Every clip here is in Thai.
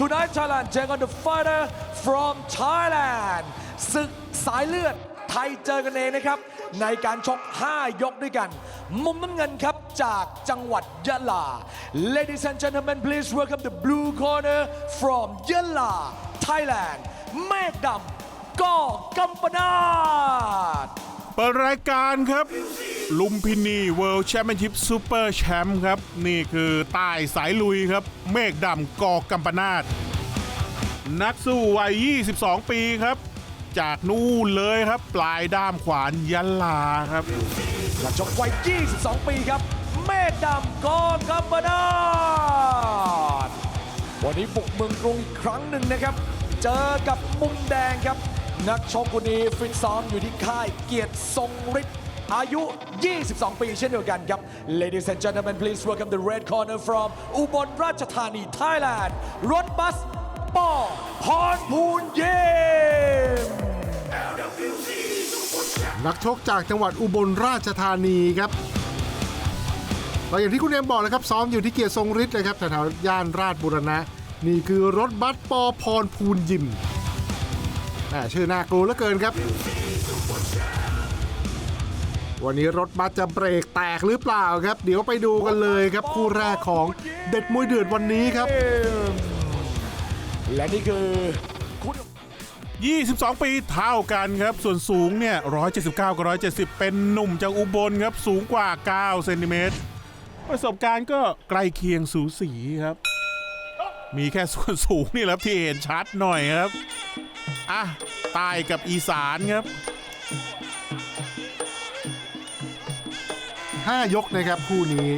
Tonight Thailand take on the fighter from Thailand ศึกสายเลือดไทยเจอกันเองนะครับ ในการชก 5 ยกด้วยกัน มุมน้ำเงินครับ จากจังหวัดยะลา Ladies and gentlemen please welcome the blue corner from ยะลา Thailand เมฆดำก่อกัมปนาตเปิดรายการครับ ลุมพินีเวิลด์แชมเปี้ยนชิพซูเปอร์แชมป์ครับ นี่คือใต้สายลุยครับ เมฆดำกอกัมปนาตนักสู้วัย 22 ปีครับ จากนู่นเลยครับ ปลายด้ามขวานยะลาครับนักชกวัย 22 ปีครับ เมฆดำกอกัมปนาตวันนี้บุกเมืองกรุงอีกครั้งหนึ่งนะครับ เจอกับมุมแดงครับ นักชกคนนี้ฟิตซ้อมอยู่ที่ค่ายเกียรติทรงฤทธิ์อายุ 22 ปีเช่นเดียวกันครับ Ladies and gentlemen please welcome the red corner from อุบลราชธานี Thailand รถบัสปอพรพูนเยมนักชกจากจังหวัดอุบลราชธานีครับก็อย่างที่คุณเอ็มบอกนะครับซ้อมอยู่ที่เกียรติทรงฤทธิ์นะครับแถวๆย่านราชบุรณะ นี่คือรถบัสปอพรภูนยิม ชื่อน่ากลัวเหลือเกินครับ วันนี้รถบัสจะเบรกแตกหรือเปล่าครับ เดี๋ยวไปดูกันเลยครับคู่แรกของเด็ดมวยเดือดวันนี้ครับ และนี่คือคุณ22 ปีเท่ากันครับ ส่วนสูงเนี่ย 179 กับ 170 เป็นหนุ่มจากอุบลครับ สูงกว่า 9 เซนติเมตร ประสบการณ์ก็ใกล้เคียงสูสีครับ มีแค่ส่วนสูงนี่แหละครับที่เห็นชัดหน่อยครับ อะใต้กับอีสานครับ 5 ยกนะครับคู่นี้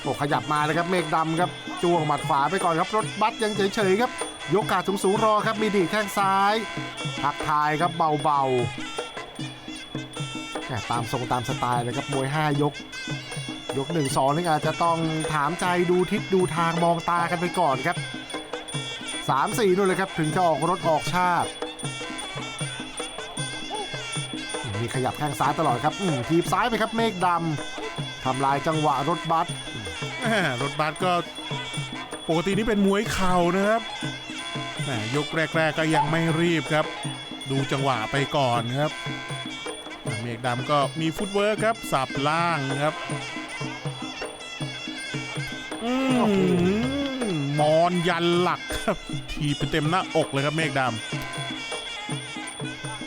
โอ้ขยับมาเลยครับเมฆดำครับจ้วงหมัดขวาไปก่อนครับรถบัสยังเฉยๆครับ ยกกาดสูงๆรอครับมีดีแข้งซ้ายทักทายครับเบาๆแหม่ตามทรงตามสไตล์เลยครับมวย 5 ยก ยก 1 2นี่อาจจะต้องถามใจดูทิศดูทางมองตากันไปก่อนครับ 3 4นู่นเลยครับ ถึงจะออกรถออกชาติ มีขยับแข้งซ้ายตลอดครับทีบซ้ายไปครับเมฆดำทำลายจังหวะรถบัสรถบัสก็ปกตินี่เป็นมวยเข่านะครับยกแรก ๆ ก็ยังไม่รีบครับ ดูจังหวะไปก่อนครับเมฆดำก็มีฟุตเวิร์คครับ สับล่างครับ อืม มอนยันหลักครับทีไปเต็มหน้าอกเลยครับเมฆด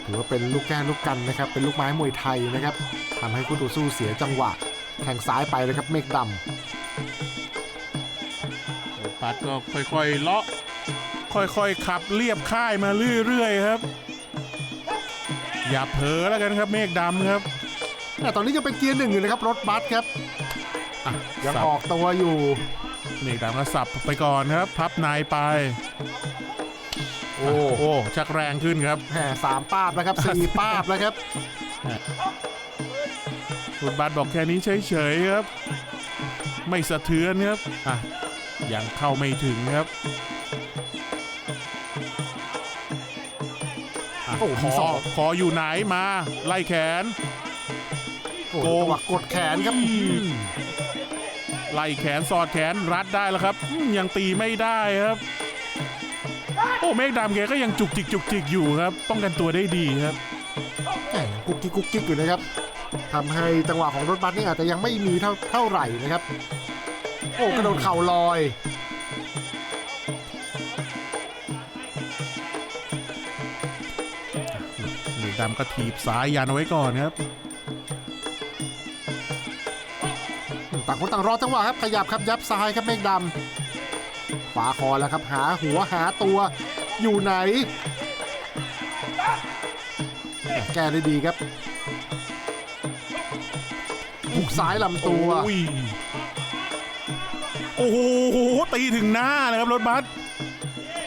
ถือว่าเป็นลูกแก้ลูกกันนะครับ เป็นลูกไม้มวยไทยนะครับทำให้คู่ต่อสู้เสียจังหวะแข่งซ้ายไปเลยครับเมฆดำรถบัสก็ค่อยๆเลาะค่อยๆขับเรียบค่ายมาเรื่อยๆครับ อย่าเผลอแล้วกันครับเมฆดำครับำแต่ตอนนี้ยังเป็นเกียร์หนึ่งอยู่นะครับรถบัสครับอะยังสับออกตัวอยู่ เมฆดำก็สับไปก่อนครับ พับนายไป โอ้โอ้ชักแรงขึ้นครับแหมสามป้าบแล้วครับสี่ป้าบแล้วครับคุณบัตบอกแค่นี้เฉยๆครับ ไม่สะเทือนครับอะยังเข้าไม่ถึงครับอะโอ้ขมีอศอกขออยู่ไหนมา ไล่แขนโอ้โกงจังหวะกดแขนครับอืมอืม ไล่แขนสอดแขนรัดได้แล้วครับอืมยังตีไม่ได้ครับ โอ้เมฆดำแกก็ยังจุกจิกจุกจิกอยู่ครับ ป้องกันตัวได้ดีครับแหมกุกกิ๊กกุกกิ๊กอยู่นะครับทำให้จังหวะของรถบัสนี่อาจจะยังไม่มีเท่าเท่าไหร่นะครับ โอ้กระโดดเข่าลอยเมฆดำก็ถีบซ้ายยันเอาไว้ก่อนครับางคนต่างรอจังหวะครับขยับครับยับซ้ายครับเมฆดำขวาคอแล้วครับหาหัวหาตัวอยู่ไหน แก้ได้ดีครับหุกซ้ายลำตัวโอ้ยโอ้โหตีถึงหน้าเลยครับรถบัส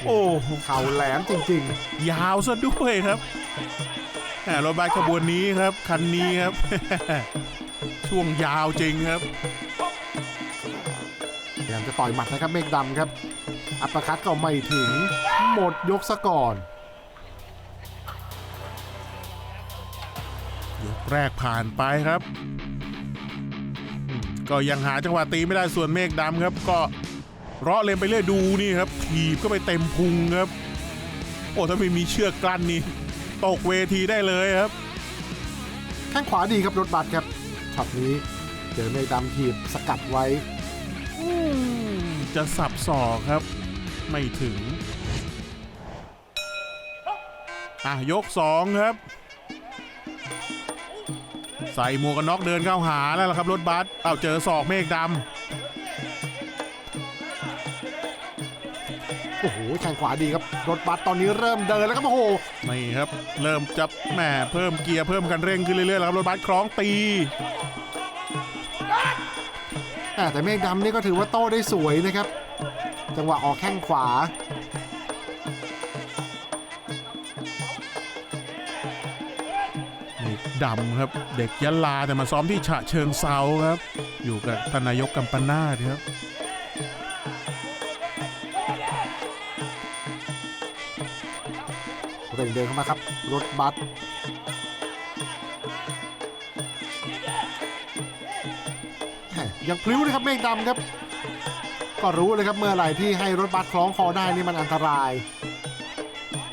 โอ้โหเข่าแหลมจริงยาวซะด้วยครับแหมรถบัสขบวนนี้ครับ คันนี้ครับ ช่วงยาวจริงครับๆพยายาม จะต่อยหมัดนะครับเมฆดำครับ อัปเปอร์คัตก็ไม่ถึง หมดยกซะก่อน ยกแรกผ่านไปครับอืมก็ยังหาจังหวะตีไม่ได้ส่วนเมฆดำครับ ก็เราะเลนไปเรื่อยดูนี่ครับถีบก็ไปเต็มพุงครับ โอ้ถ้าไม่มีเชือกกลั้นนี่ตกเวทีได้เลยครับแข้งขวาดีครับรถบัสครับช็อตนี้เจอเมฆดำถีบสกัดไว้อืม จะสับศอกครับ ไม่ถึง อะ ยกสองครับ ใส่หมวกกันน็อกเดินเข้าหาแล้วล่ะครับ รถบัสเอาเจอศอกเมฆดโอ้โหแข้งขวาดีครับ รถบัสตอนนี้เริ่มเดินแล้วครับโอ้โหำนี่ครับ เริ่มจะแหมเพิ่มเกียร์เพิ่มคันเร่งขึ้นเรื่อยๆแล้วครับรถบัสคล้องตีอ่า แต่เมฆดำนี่ก็ถือว่าโต้ได้สวยนะครับ จังหวะออกแข้งขวาเด็กดำครับเด็กยะลาแต่มาซ้อมที่ฉะเชิงเซาครับ อยู่กับทานนายกกัมปนาทครับเร่งเดินเข้ามาครับ รถบัส ยังพลิ้วนะครับเมฆดำครับ ก็รู้เลยครับเมื่อไหร่ที่ให้รถบัสคล้องคอได้นี่มันอันตราย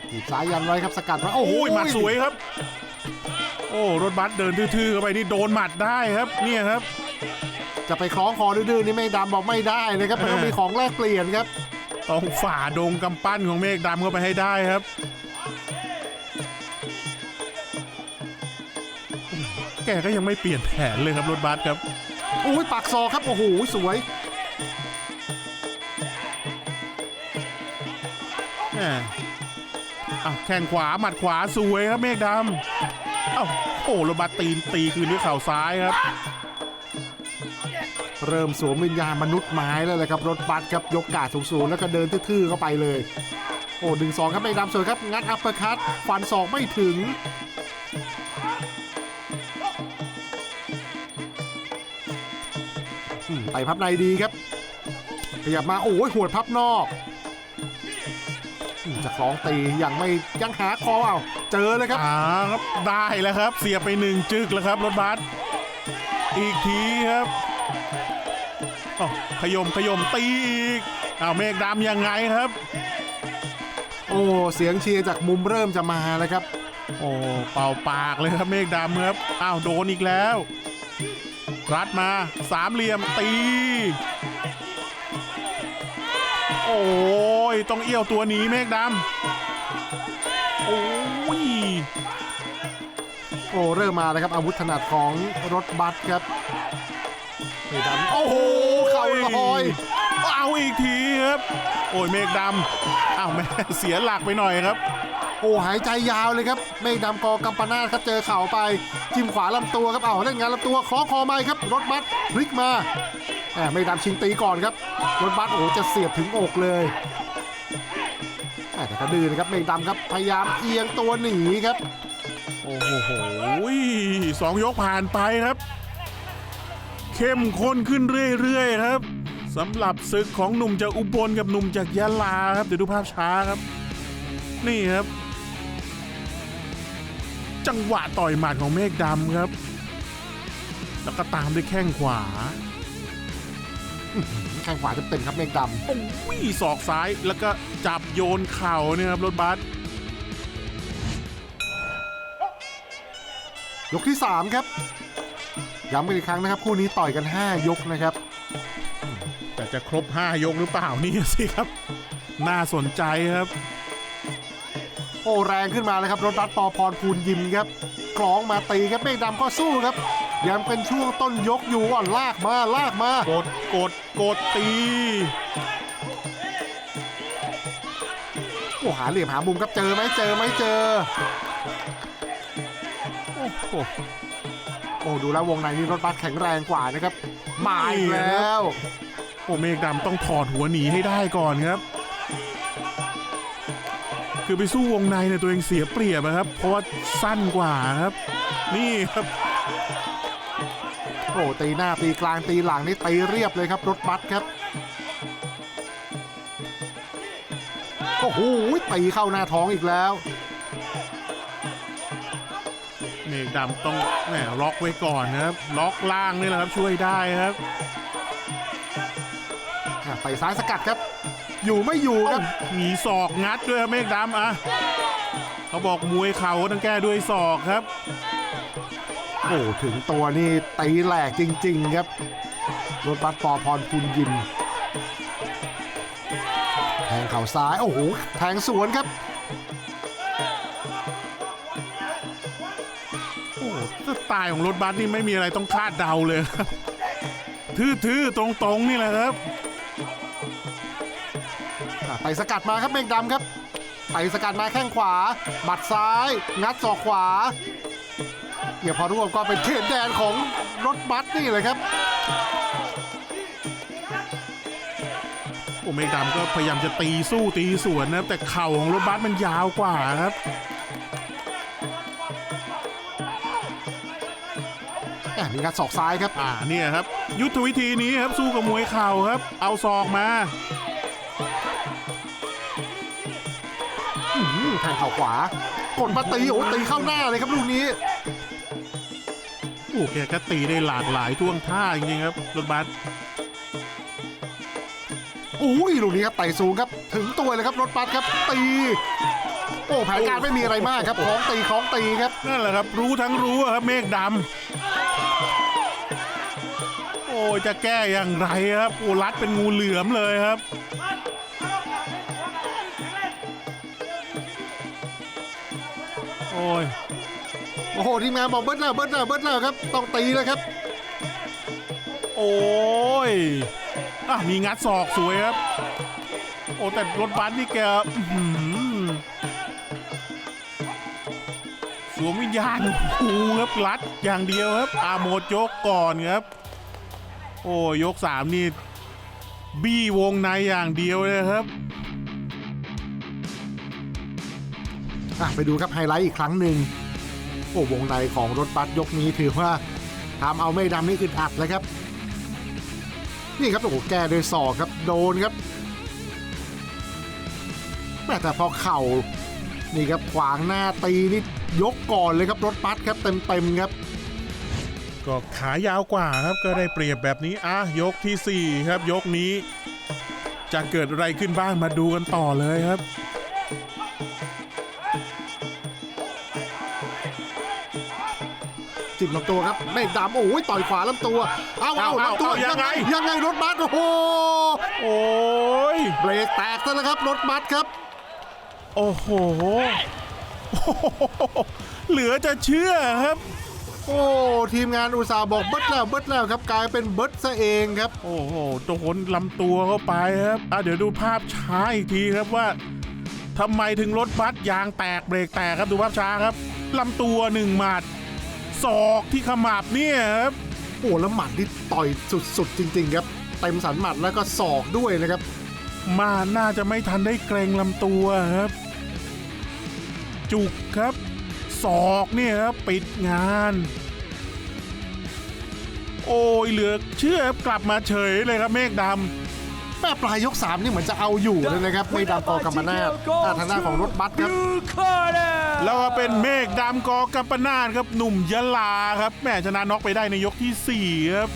ถีบซ้ายยันไว้ครับสกัดไว้โอ้โหโอ้ยหมัดสวยครับ โอ้รถบัสเดินทื่อๆเข้าไปนี่โดนหมัดได้ครับเนี่ยครับ จะไปคล้องคอดื้อๆนี่เมฆดำบอกไม่ได้นะครับมันต้องมีของแลกเปลี่ยนครับต้องฝ่าดงกำปั้นของเมฆดำเข้าไปให้ได้ครับแกก็ยังไม่เปลี่ยนแผนเลยครับรถบัสครับโอ้ยปากซอกครับ โอ้โห สวยแหมอ้าวแข้งขวาหมัดขวาสวยครับเมฆดำเอ้าโอ้รถบัสตีนตีคืนด้วยเข่าซ้ายครับ เริ่มสวมวิญญาณมนุษย์ไม้แล้วเลยครับ รถบัสครับยกกาดสูงๆ แล้วก็เดินทื่อๆเข้าไปเลย โอ้ดึงสองครับไม่ดำสวยครับ งัดอัปเปอร์คัตฟันศอกไม่ถึง ไปพับในดีครับ ขยับมาโอ้ยหัวดพับนอกอืมจะคล้องตียังไม่ยังหาคอเอาเจอเลยครับอ่าครับได้แล้วครับ เสียบไปหนึ่งจึกแล้วครับรถบัสอีกทีครับอ้าวขยมขยมตีอีกอ้าวเมฆดำยังไงครับ โอ้เสียงเชียร์จากมุมเริ่มจะมาแล้วครับ โอ้เป่าปากเลยครับเมฆดำครับอ้าวโดนอีกแล้ว รัดมาสามเหลี่ยมตี โอ้ยต้องเอี้ยวตัวหนีเมฆดำโอ้ยโอ้เริ่มมาแล้วครับอาวุธถนัดของรถบัสครับไม่ดำโอ้โหเข่าลอยเอาอีกทีครับ โอ้ยเมฆดำอ้าวแม่เสียหลักไปหน่อยครับ โอ้หายใจยาวเลยครับเมฆดำกอกัมปนาทครับเจอเข่าไปจิ้มขวาลำตัวครับเอาเล่นงานลำตัวคล้องคอไม้ครับรถบัสพลิกมาแหมเมฆดำชิงตีก่อนครับรถบัสโอ้จะเสียบถึงอกเลยแหมแต่ก็ดื้อนะครับเมฆดำครับพยายามเอียงตัวหนีครับโอ้โหสองยกผ่านไปครับ เข้มข้นขึ้นเรื่อยๆครับสำหรับศึกของหนุ่มจากอุบลกับหนุ่มจากยะลาครับเดี๋ยวดูภาพช้าครับ นี่ครับ จังหวะต่อยหมัดของเมฆดำครับ แล้วก็ตามด้วยแข้งขวาแข้งขวาเต็มๆครับเมฆดโอ้ยศอกซ้ายแล้วก็จับโยนเข่าเนี่ยครับรถบัสำยกที่ 3 ครับย้ำกันอีกครั้งนะครับ คู่นี้ต่อยกัน 5 ยกนะครับ แต่จะครบ 5 ยกหรือเปล่านี่สิครับ น่าสนใจครับ โอ้แรงขึ้นมาเลยครับรถบัสปอพรภูลยิมครับคล้องมาตีครับเมฆดำก็สู้ครับยังเป็นช่วงต้นยกอยู่อ่อนลากมาลากมากดกดกดตีโอ้หาเหลี่ยมหามุมครับเจอไหมเจอไหมเจอโอ้โหโอ้ดูแล้ววงในนี้รถบัสแข็งแรงกว่านะครับมาอีกแล้ว โอ้เมฆดำต้องถอดหัวหนีให้ได้ก่อนครับ คือไปสู้วงในเนี่ยตัวเองเสียเปรียบอะครับ เพราะว่าสั้นกว่าครับ นี่ครับโอ้ตีหน้าตีกลางตีหลังนี่ตีเรียบเลยครับ รถบัสครับโอ้โหตีเข้าหน้าท้องอีกแล้วเมฆดำต้องแหมล็อกไว้ก่อนนะครับ ล็อกล่างนี่แหละครับช่วยได้ครับอะไปซ้ายสกัดครับ อยู่ไม่อยู่ครับมีศอกงัดด้วยครับเมฆดำอะเขาบอกมวยเข่าก็ต้องแก้ด้วยศอกครับ โอ้ถึงตัวนี่ตีแหลกจริง ๆ ครับรถบัสปอพรคุณยิมแทงเข่าซ้ายโอ้โหแทงสวนครับโอ้สไตล์ของรถบัสนี่ไม่มีอะไรต้องคาดเดาเลยครับทื่อๆตรงๆนี่แหละครับอะ ไปสกัดมาครับเมฆดำครับไปสกัดมาแข้งขวาบัดซ้าย งัดศอกขวาเนี่ยพอรวมก็เป็นเขตแดนของรถบัสนี่เลยครับโอ้เมฆดำก็พยายามจะตีสู้ตีสวนนะครับ แต่เข่าของรถบัสมันยาวกว่าครับอะมีงัดศอกซ้ายครับ อ่าเนี่ยครับ ยุทธวิธีนี้ครับสู้กับมวยเข่าครับ เอาศอกมา อื้อหือแทงเข่าขวากดมาตีโอ้ตีเข้าหน้าเลยครับลูกนี้โอ้แกก็ตีได้หลากหลายท่วงท่าจริงๆครับรถบัสอุ้ยลูกนี้ครับไต่สูงครับ ถึงตัวเลยครับรถบัสครับตี โอ้แผนการไม่มีอะไรมากครับของตีของตีครับนั่นแหละครับรู้ทั้งรู้อะครับเมฆดำโอ้จะแก้อย่างไรครับโอ้รัดเป็นงูเหลือมเลยครับ ยโอ้โหทีมงานบอกเบิ้ลแล้วเบิ้ลแล้วเบิ้ลแล้วครับ ต้องตีแล้วครับ โอ้ยอะมีงัดศอกสวยครับ โอ้แต่รถบัสนี่แกอื้อหือสวมวิญญาณกูครับรัดอย่างเดียวครับอาโมดยกก่อนครับ โอ้ยกสามนี่ บี้วงในอย่างเดียวเลยครับ อะไปดูครับไฮไลท์อีกครั้งหนึ่งโอ้วงในของรถบัสยกนี้ถือว่าทำเอาไม่ดำนี่อึดอัดเลยครับ นี่ครับโอ้โหแก้โดยศอกครับโดนครับแม่แต่พอเข่านี่ครับขวางหน้าตีนี่ยกก่อนเลยครับรถบัสครับเต็มๆครับ ก็ขายาวกว่าครับก็ได้เปรียบแบบนี้อะยกที่ 4 ครับ ยกนี้ จะเกิดอะไรขึ้นบ้างมาดูกันต่อเลยครับ จิบลำตัวครับไม่ดำโอ้ยต่อยขวาลำตัวเอาเอาเอาลำตัวเอายัยังงไงไงยังไงรถบัสโอ้โหโอ้ยเบรกแตกซะแล้วครับรถบัสครับ โอ้โหเหลือจะเชื่อครับ โอ้ทีมงานอุตสาห์บอกเบิดแล้วเบิดแล้วครับกลายเป็นเบิดซะเองครับ โอ้โหโดนลำตัวเข้าไปครับอะเดี๋ยวดูภาพช้าอีกทีครับว่าทำไมถึงรถบัสยางแตกเบรกแตกครับดูภาพช้าครับลำตัวหนึ่งหมัด ศอกที่ขมับเนี่ยครับโอ้แล้วหมัดที่ต่อยสุดๆ จริง ๆ ครับเต็มสันหมัดแล้วก็ศอกด้วยนะครับ มาน่าจะไม่ทันได้เกรงลำตัวครับ จุกครับศอกเนี่ยครับปิดงาน โอ้ยเหลือเชื่อครับกลับมาเฉยเลยครับเมฆดำแม่ปลายยก 3 นี่เหมือนจะเอาอยู่เลยนะครับเมฆดำกอกรรมนาศอ่าทางด้านของรถบัสครับแล้วก็เป็นเมฆดำกอกัมปนาทครับหนุ่มยะลาครับแม่ชนะน็อกไปได้ในยกที่4ครับ